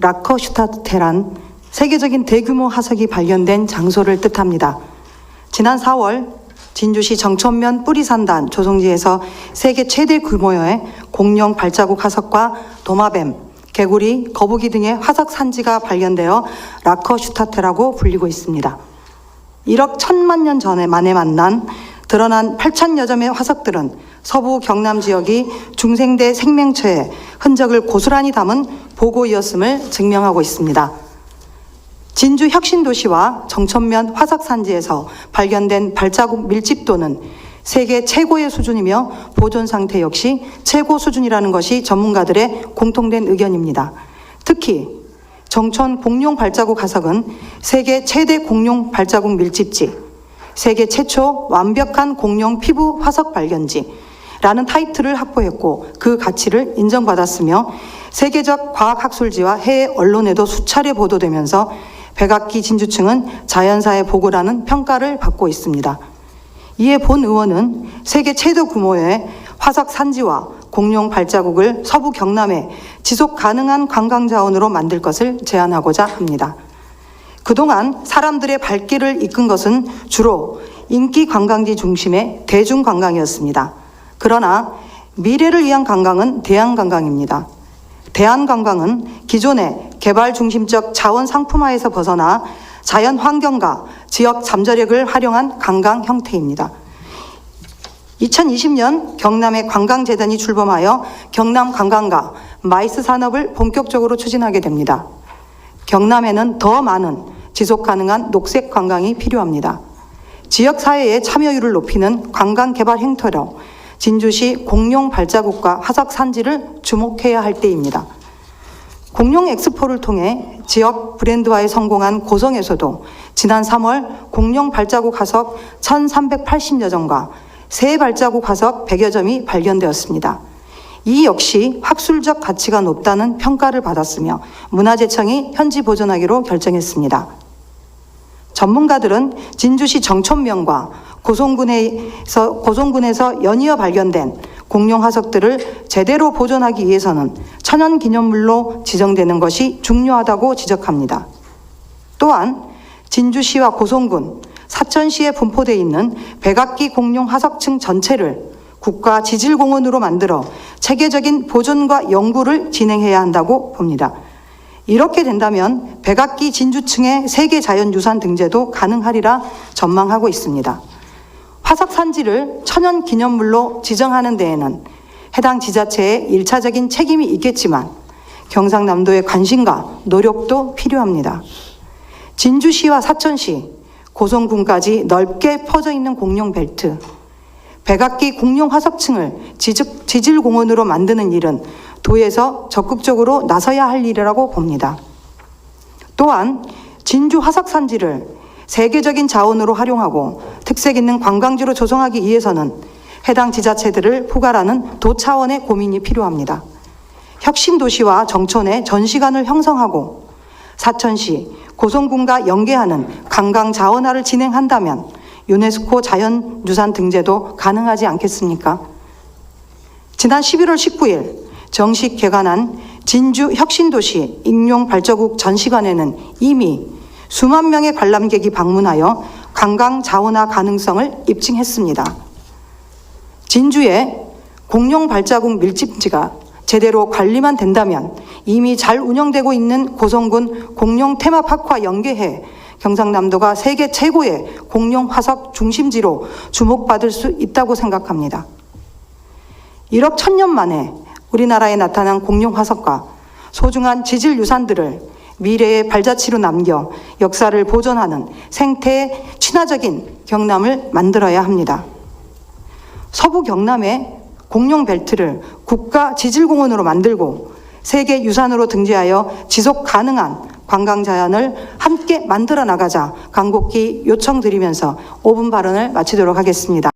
라커슈타테란 세계적인 대규모 화석이 발견된 장소를 뜻합니다. 지난 4월 진주시 정천면 뿌리산단 조성지에서 세계 최대 규모의 공룡 발자국 화석과 도마뱀, 개구리, 거북이 등의 화석 산지가 발견되어 라커슈타테라고 불리고 있습니다. 1억 천만 년 전에 만에 만난 드러난 8천여 점의 화석들은 서부 경남 지역이 중생대 생명체의 흔적을 고스란히 담은 보고이었음을 증명하고 있습니다. 진주 혁신도시와 정천면 화석산지에서 발견된 발자국 밀집도는 세계 최고의 수준이며 보존 상태 역시 최고 수준이라는 것이 전문가들의 공통된 의견입니다. 특히 정천 공룡 발자국 화석은 세계 최대 공룡 발자국 밀집지, 세계 최초 완벽한 공룡 피부 화석 발견지, 라는 타이틀을 확보했고 그 가치를 인정받았으며 세계적 과학학술지와 해외 언론에도 수차례 보도되면서 백악기 진주층은 자연사의 보고라는 평가를 받고 있습니다. 이에 본 의원은 세계 최대 규모의 화석 산지와 공룡 발자국을 서부 경남에 지속 가능한 관광 자원으로 만들 것을 제안하고자 합니다. 그동안 사람들의 발길을 이끈 것은 주로 인기 관광지 중심의 대중 관광이었습니다. 그러나 미래를 위한 관광은 대안 관광입니다. 대안 관광은 기존의 개발 중심적 자원 상품화에서 벗어나 자연 환경과 지역 잠재력을 활용한 관광 형태입니다. 2020년 경남의 관광재단이 출범하여 경남 관광과 마이스 산업을 본격적으로 추진하게 됩니다. 경남에는 더 많은 지속 가능한 녹색 관광이 필요합니다. 지역 사회의 참여율을 높이는 관광 개발 행태로 진주시 공룡 발자국과 화석 산지를 주목해야 할 때입니다. 공룡 엑스포를 통해 지역 브랜드화에 성공한 고성에서도 지난 3월 공룡 발자국 화석 1,380여 점과 새 발자국 화석 100여 점이 발견되었습니다. 이 역시 학술적 가치가 높다는 평가를 받았으며 문화재청이 현지 보존하기로 결정했습니다. 전문가들은 진주시 정천면과 고성군에서, 고성군에서 연이어 발견된 공룡 화석들을 제대로 보존하기 위해서는 천연 기념물로 지정되는 것이 중요하다고 지적합니다. 또한 진주시와 고성군, 사천시에 분포되어 있는 백악기 공룡 화석층 전체를 국가 지질공원으로 만들어 체계적인 보존과 연구를 진행해야 한다고 봅니다. 이렇게 된다면 백악기 진주층의 세계 자연유산 등재도 가능하리라 전망하고 있습니다. 화석 산지를 천연 기념물로 지정하는 데에는 해당 지자체의 일차적인 책임이 있겠지만 경상남도의 관심과 노력도 필요합니다. 진주시와 사천시, 고성군까지 넓게 퍼져 있는 공룡 벨트, 백악기 공룡 화석층을 지질공원으로 만드는 일은 도에서 적극적으로 나서야 할 일이라고 봅니다. 또한 진주 화석산지를 세계적인 자원으로 활용하고 특색 있는 관광지로 조성하기 위해서는 해당 지자체들을 포괄하는 도 차원의 고민이 필요합니다. 혁신도시와 정촌의 전시관을 형성하고 사천시, 고성군과 연계하는 관광 자원화를 진행한다면 유네스코 자연유산 등재도 가능하지 않겠습니까? 지난 11월 19일 정식 개관한 진주 혁신도시 익룡 발자국 전시관에는 이미 수만 명의 관람객이 방문하여 관광 자원화 가능성을 입증했습니다. 진주의 공룡 발자국 밀집지가 제대로 관리만 된다면 이미 잘 운영되고 있는 고성군 공룡 테마파크와 연계해 경상남도가 세계 최고의 공룡 화석 중심지로 주목받을 수 있다고 생각합니다. 1억 천년 만에 우리나라에 나타난 공룡 화석과 소중한 지질 유산들을 미래의 발자취로 남겨 역사를 보존하는 생태 친화적인 경남을 만들어야 합니다. 서부 경남의 공룡 벨트를 국가 지질공원으로 만들고 세계 유산으로 등재하여 지속 가능한 관광 자연을 함께 만들어 나가자 간곡히 요청드리면서 5분 발언을 마치도록 하겠습니다.